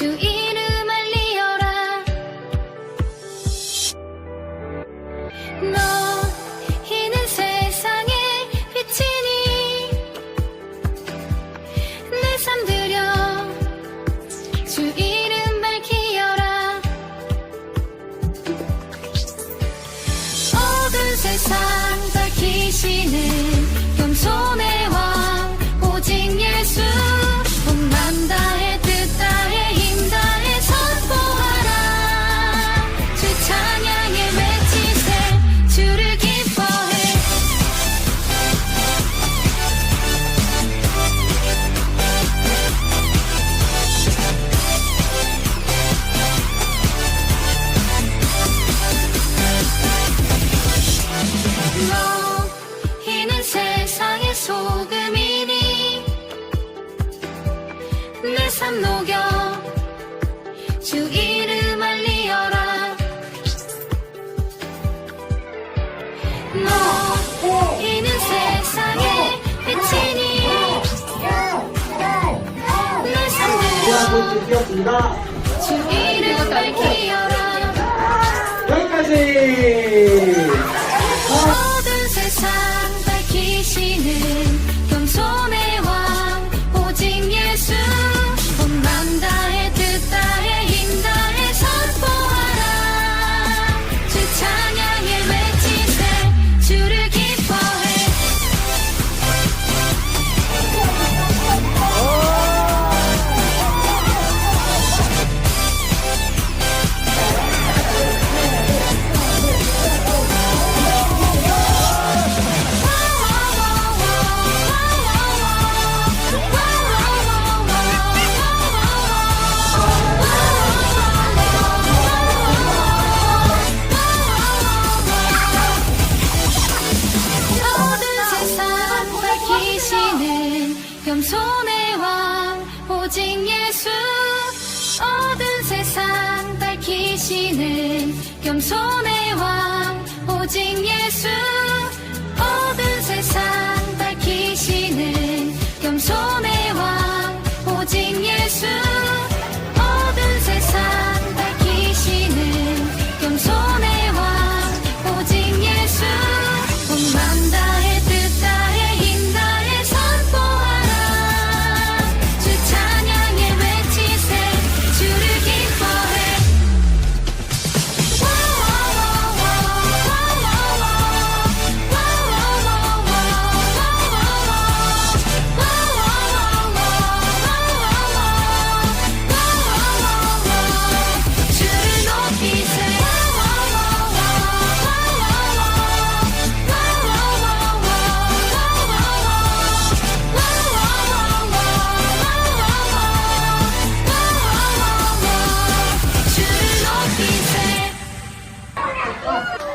주 이름 알리어라. 너희는 세상의 빛이니. 내 삶 들여 주 이름 밝히어라. 모든 세상 밝히시는 내삶 녹여 주 이름 알리어라 너희는 세상의 빛이니 내삶 녹여 드렸습니다. 주 이름 밝히어라 여기까지. 겸손의 왕 오직 예수 모든 세상 밝히시는 겸손의 왕 오직 예수 Oh.